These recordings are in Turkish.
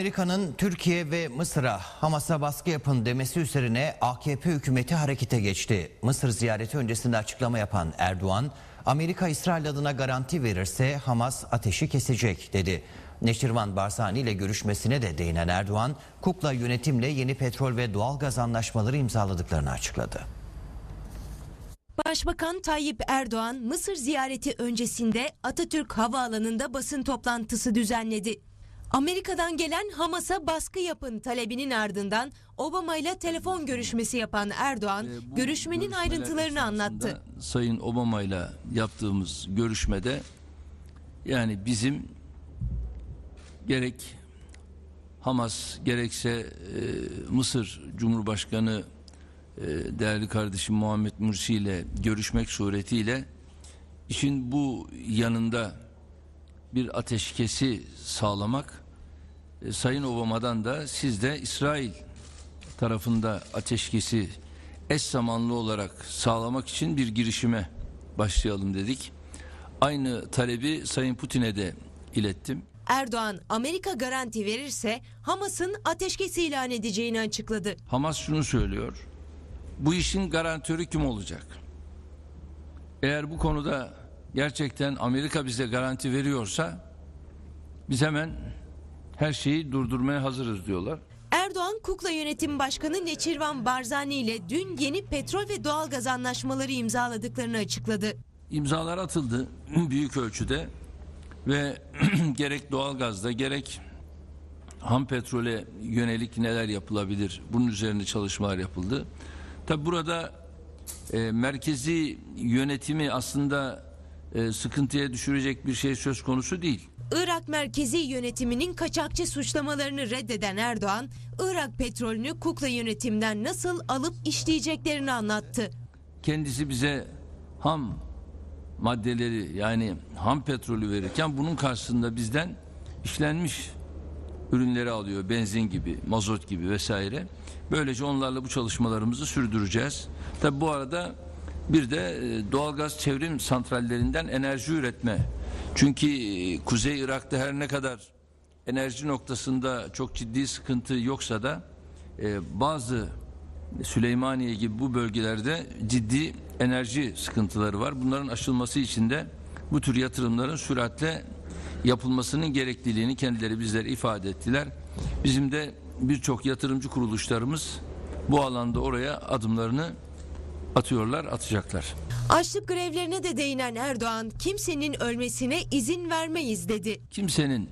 Amerika'nın Türkiye ve Mısır'a Hamas'a baskı yapın demesi üzerine AKP hükümeti harekete geçti. Mısır ziyareti öncesinde açıklama yapan Erdoğan, Amerika İsrail adına garanti verirse Hamas ateşi kesecek dedi. Neşirvan Barzani ile görüşmesine de değinen Erdoğan, Kukla yönetimle yeni petrol ve doğalgaz anlaşmaları imzaladıklarını açıkladı. Başbakan Tayyip Erdoğan Mısır ziyareti öncesinde Atatürk Havaalanı'nda basın toplantısı düzenledi. Amerika'dan gelen Hamas'a baskı yapın talebinin ardından Obama ile telefon görüşmesi yapan Erdoğan, bu görüşmenin ayrıntılarını anlattı. Sayın Obama ile yaptığımız görüşmede yani bizim gerek Hamas gerekse e, Mısır Cumhurbaşkanı e, değerli kardeşim Muhammed Mursi ile görüşmek suretiyle işin bu yanında bir ateşkesi sağlamak e, Sayın Obama'dan da siz de İsrail tarafında ateşkesi eş zamanlı olarak sağlamak için bir girişime başlayalım dedik. Aynı talebi Sayın Putin'e de ilettim. Erdoğan, Amerika garanti verirse Hamas'ın ateşkes ilan edeceğini açıkladı. Hamas şunu söylüyor. Bu işin garantörü kim olacak? Eğer bu konuda gerçekten Amerika bize garanti veriyorsa biz hemen her şeyi durdurmaya hazırız diyorlar. Erdoğan, Kukla Yönetim Başkanı Neçirvan Barzani ile dün yeni petrol ve doğalgaz anlaşmaları imzaladıklarını açıkladı. imzalar atıldı büyük ölçüde ve gerek doğalgazda gerek ham petrole yönelik neler yapılabilir bunun üzerine çalışmalar yapıldı. Tabi burada e, merkezi yönetimi aslında e, sıkıntıya düşürecek bir şey söz konusu değil. Irak merkezi yönetiminin kaçakçı suçlamalarını reddeden Erdoğan, Irak petrolünü Kukla yönetimden nasıl alıp işleyeceklerini anlattı. kendisi bize ham maddeleri yani ham petrolü verirken bunun karşısında bizden işlenmiş ürünleri alıyor. Benzin gibi, mazot gibi vesaire. Böylece onlarla bu çalışmalarımızı sürdüreceğiz. Tabi bu arada bir de e, doğalgaz çevrim santrallerinden enerji üretme. Çünkü e, Kuzey Irak'ta her ne kadar enerji noktasında çok ciddi sıkıntı yoksa da e, bazı Süleymaniye gibi bu bölgelerde ciddi enerji sıkıntıları var. Bunların aşılması için de bu tür yatırımların süratle yapılmasının gerekliliğini kendileri bizlere ifade ettiler. Bizim de birçok yatırımcı kuruluşlarımız bu alanda oraya adımlarını atıyorlar, atacaklar. Açlık grevlerine de değinen Erdoğan, kimsenin ölmesine izin vermeyiz dedi. Kimsenin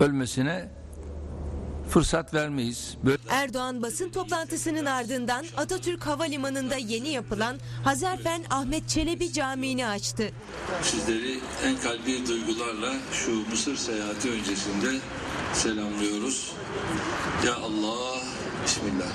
ölmesine fırsat vermeyiz. Böyle Erdoğan basın toplantısının ardından Atatürk Havalimanı'nda yeni yapılan Hazarfen Ahmet Çelebi Camii'ni açtı. Sizleri en kalbi duygularla şu Mısır seyahati öncesinde selamlıyoruz. Ya Allah, Bismillah.